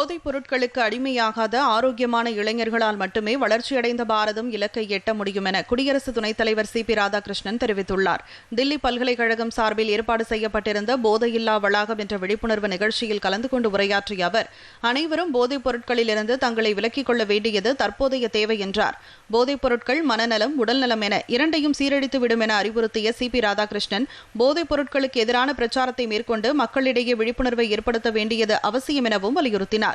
போதைப் பொருட்களுக்கு அடிமையாகாத ஆரோக்கியமான இளைஞர்களால் மட்டுமே வளர்ச்சியடைந்த பாரதம் இலக்கை எட்ட முடியும் என குடியரசு துணைத் தலைவர் சி. பி. ராதாகிருஷ்ணன் தெரிவித்துள்ளார். தில்லி பல்கலைக்கழகம் சார்பில் ஏற்பாடு செய்யப்பட்டிருந்த போதையில்லா வளாகம் என்ற விழிப்புணர்வு நிகழ்ச்சியில் கலந்து கொண்டு உரையாற்றிய அவர் அனைவரும் போதைப் பொருட்களிலிருந்து தங்களை விலக்கிக் கொள்ள வேண்டியது தற்போதைய தேவை என்றார். போதைப் பொருட்கள் மனநலம் உடல்நலம் என இரண்டையும் சீரழித்துவிடும் என அறிவுறுத்திய சி. பி. ராதாகிருஷ்ணன் போதைப் பொருட்களுக்கு எதிரான பிரச்சாரத்தை மேற்கொண்டு மக்களிடையே விழிப்புணர்வை ஏற்படுத்த வேண்டியது அவசியம் எனவும் வலியுறுத்தினார்.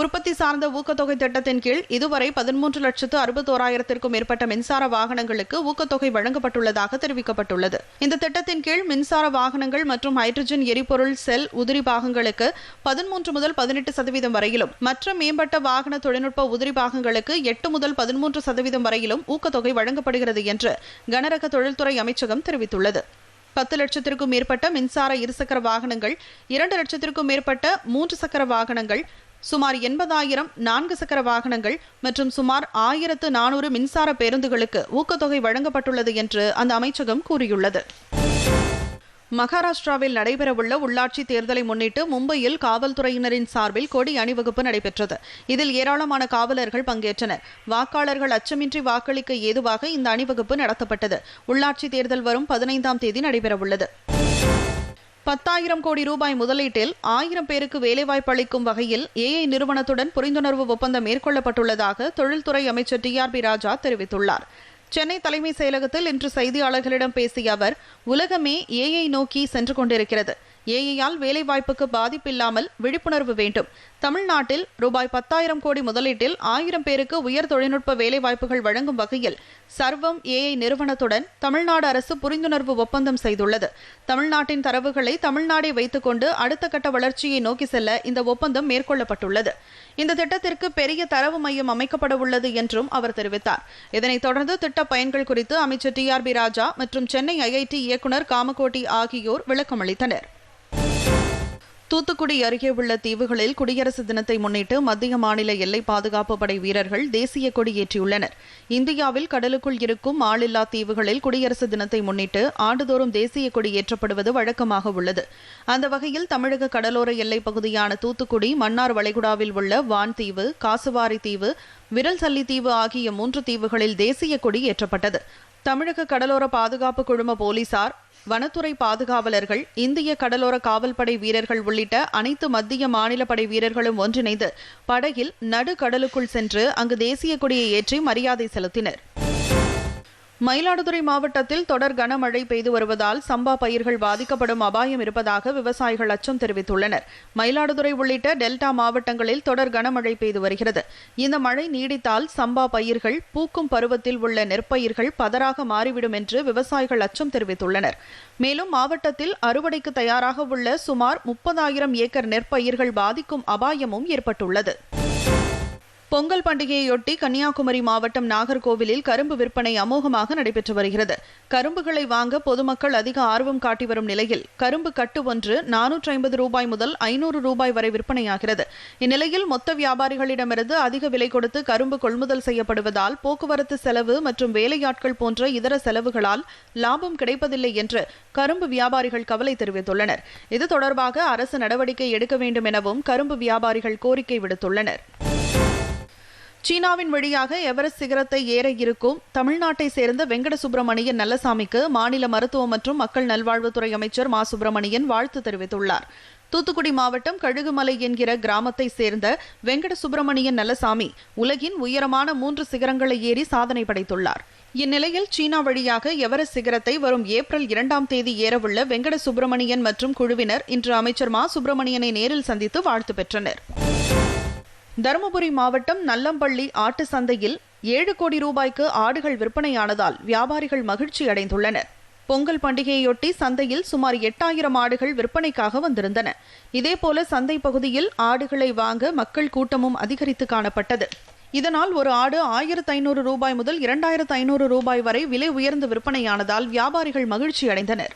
உற்பத்தி சார்ந்த ஊக்கத்தொகை திட்டத்தின் கீழ் இதுவரை பதிமூன்று லட்சத்து அறுபத்தோராயிரத்திற்கும் மேற்பட்ட மின்சார வாகனங்களுக்கு ஊக்கத்தொகை வழங்கப்பட்டுள்ளதாக தெரிவிக்கப்பட்டுள்ளது. இந்த திட்டத்தின் கீழ் மின்சார வாகனங்கள் மற்றும் ஹைட்ரஜன் எரிபொருள் செல் உதிரி பாகங்களுக்கு பதிமூன்று முதல் பதினெட்டு சதவீதம் வரையிலும் மற்ற மேம்பட்ட வாகன தொழில்நுட்ப உதிரி பாகங்களுக்கு எட்டு முதல் பதிமூன்று சதவீதம் வரையிலும் ஊக்கத்தொகை வழங்கப்படுகிறது என்று கனரக தொழில்துறை அமைச்சகம் தெரிவித்துள்ளது. பத்து லட்சத்திற்கும் மேற்பட்ட மின்சார இருசக்கர வாகனங்கள் இரண்டு லட்சத்திற்கும் மேற்பட்ட மூன்று சக்கர வாகனங்கள் சுமார் எண்பதாயிரம் நான்கு சக்கர வாகனங்கள் மற்றும் சுமார் ஆயிரத்து நானூறு மின்சார பேருந்துகளுக்கு ஊக்கத்தொகை வழங்கப்பட்டுள்ளது என்று அந்த அமைச்சகம் கூறியுள்ளது. மகாராஷ்டிராவில் நடைபெறவுள்ள உள்ளாட்சி தேர்தலை முன்னிட்டு மும்பையில் காவல்துறையினரின் சார்பில் கொடி அணிவகுப்பு நடைபெற்றது. இதில் ஏராளமான காவலர்கள் பங்கேற்றனர். வாக்காளர்கள் அச்சமின்றி வாக்களிக்க ஏதுவாக இந்த அணிவகுப்பு நடத்தப்பட்டது. உள்ளாட்சி தேர்தல் வரும் பதினைந்தாம் தேதி நடைபெறவுள்ளது. பத்தாயிரம் கோடி ரூபாய் முதலீட்டில் ஆயிரம் பேருக்கு வேலைவாய்ப்பு அளிக்கும் வகையில் ஏஐ நிறுவனத்துடன் புரிந்துணர்வு ஒப்பந்தம் மேற்கொள்ளப்பட்டுள்ளதாக தொழில்துறை அமைச்சர் டி ஆர் பி ராஜா தெரிவித்துள்ளார். சென்னை தலைமை செயலகத்தில் இன்று செய்தியாளர்களிடம் பேசிய அவர் உலகமே ஏஐ நோக்கி சென்று கொண்டிருக்கிறது. ஏஐயால் வேலைவாய்ப்புக்கு பாதிப்பில்லாமல் விழிப்புணர்வு வேண்டும். தமிழ்நாட்டில் ரூபாய் பத்தாயிரம் கோடி முதலீட்டில் ஆயிரம் பேருக்கு உயர் தொழில்நுட்ப வேலைவாய்ப்புகள் வழங்கும் வகையில் சர்வம் ஏஐ நிறுவனத்துடன் தமிழ்நாடு அரசு புரிந்துணர்வு ஒப்பந்தம் செய்துள்ளது. தமிழ்நாட்டின் தரவுகளை தமிழ்நாடே வைத்துக்கொண்டு அடுத்த கட்ட வளர்ச்சியை நோக்கி செல்ல இந்த ஒப்பந்தம் மேற்கொள்ளப்பட்டுள்ளது. இந்த திட்டத்திற்கு பெரிய தரவு மையம் அமைக்கப்பட உள்ளது என்றும் அவர் தெரிவித்தார். இதனைத் தொடர்ந்து திட்ட பயன்கள் குறித்து அமைச்சர் டி ஆர் பி ராஜா மற்றும் சென்னை ஐஐடி இயக்குநர் காமகோட்டி ஆகியோர் விளக்கமளித்தனர். தூத்துக்குடி அருகே உள்ள தீவுகளில் குடியரசு தினத்தை முன்னிட்டு மத்திய மாநில எல்லை பாதுகாப்பு படை வீரர்கள் தேசிய கொடி ஏற்றியுள்ளனர். இந்தியாவில் கடலுக்குள் இருக்கும் ஆளில்லா தீவுகளில் குடியரசு தினத்தை முன்னிட்டு ஆண்டுதோறும் தேசிய கொடி ஏற்றப்படுவது வழக்கமாக உள்ளது. அந்த வகையில் தமிழக கடலோர எல்லைப் பகுதியான தூத்துக்குடி மன்னார் வளைகுடாவில் உள்ள வான் தீவு காசுவாரி தீவு விரல் சல்லி தீவு ஆகிய மூன்று தீவுகளில் தேசிய கொடி ஏற்றப்பட்டது. தமிழக கடலோர பாதுகாப்பு குழும போலீசார் வனத்துறை பாதுகாவலர்கள் இந்திய கடலோர காவல்படை வீரர்கள் உள்ளிட்ட அனைத்து மத்திய மாநில படை வீரர்களும் ஒன்றிணைந்து படகில் நடு கடலுக்குள் சென்று அங்கு தேசிய கொடியை ஏற்றி மரியாதை செலுத்தினர். மயிலாடுதுறை மாவட்டத்தில் தொடர் கனமழை பெய்து வருவதால் சம்பா பயிர்கள் பாதிக்கப்படும் அபாயம் இருப்பதாக விவசாயிகள் அச்சம் தெரிவித்துள்ளனர். மயிலாடுதுறை உள்ளிட்ட டெல்டா மாவட்டங்களில் தொடர் கனமழை பெய்து வருகிறது. இந்த மழை நீடித்தால் சம்பா பயிர்கள் பூக்கும் பருவத்தில் உள்ள நெற்பயிர்கள் பதறாக மாறிவிடும் என்று விவசாயிகள் அச்சம் தெரிவித்துள்ளனர். மேலும் மாவட்டத்தில் அறுவடைக்கு தயாராக உள்ள சுமார் முப்பதாயிரம் ஏக்கர் நெற்பயிர்கள் பாதிக்கும் அபாயமும் ஏற்பட்டுள்ளது. பொங்கல் பண்டிகையொட்டி கன்னியாகுமரி மாவட்டம் நாகர்கோவிலில் கரும்பு விற்பனை அமோகமாக நடைபெற்று வருகிறது. கரும்புகளை வாங்க பொதுமக்கள் அதிக ஆர்வம் காட்டி வரும் நிலையில் கரும்பு கட்டு ஒன்று நானூற்றி ஐம்பது ரூபாய் முதல் ஐநூறு ரூபாய் வரை விற்பனையாகிறது. இந்நிலையில் மொத்த வியாபாரிகளிடமிருந்து அதிக விலை கொடுத்து கரும்பு கொள்முதல் செய்யப்படுவதால் போக்குவரத்து செலவு மற்றும் வேலையாட்கள் போன்ற இதர செலவுகளால் லாபம் கிடைப்பதில்லை என்று கரும்பு வியாபாரிகள் கவலை தெரிவித்துள்ளனர். இது தொடர்பாக அரசு நடவடிக்கை எடுக்க வேண்டும் எனவும் கரும்பு வியாபாரிகள் கோரிக்கை விடுத்துள்ளனர். சீனாவின் வழியாக எவரெஸ்ட் சிகரத்தை ஏற இருக்கும் தமிழ்நாட்டை சேர்ந்த வெங்கட சுப்பிரமணியன் நல்லசாமிக்கு மாநில மருத்துவ மற்றும் மக்கள் நல்வாழ்வுத்துறை அமைச்சர் மா சுப்பிரமணியன் வாழ்த்து தெரிவித்துள்ளார். தூத்துக்குடி மாவட்டம் கழுகுமலை என்கிற கிராமத்தை சேர்ந்த வெங்கட சுப்பிரமணியன் நல்லசாமி உலகின் உயரமான மூன்று சிகரங்களை ஏறி சாதனை படைத்துள்ளார். இந்நிலையில் சீனா வழியாக எவரெஸ்ட் சிகரத்தை வரும் ஏப்ரல் இரண்டாம் தேதி ஏறவுள்ள வெங்கட சுப்பிரமணியன் மற்றும் குழுவினர் இன்று அமைச்சர் மா சுப்பிரமணியனை நேரில் சந்தித்து வாழ்த்து பெற்றனர். தருமபுரி மாவட்டம் நல்லம்பள்ளி ஆட்டு சந்தையில் ஏழு கோடி ரூபாய்க்கு ஆடுகள் விற்பனையானதால் வியாபாரிகள் மகிழ்ச்சி அடைந்துள்ளனர். பொங்கல் பண்டிகையொட்டி சந்தையில் சுமார் எட்டாயிரம் ஆடுகள் விற்பனைக்காக வந்திருந்தன. இதேபோல சந்தை பகுதியில் ஆடுகளை வாங்க மக்கள் கூட்டமும் அதிகரித்து காணப்பட்டது. இதனால் ஒரு ஆடு ஆயிரத்து ஐநூறு ரூபாய் முதல் இரண்டாயிரத்து ஐநூறு ரூபாய் வரை விலை உயர்ந்து விற்பனையானதால் வியாபாரிகள் மகிழ்ச்சி அடைந்தனர்.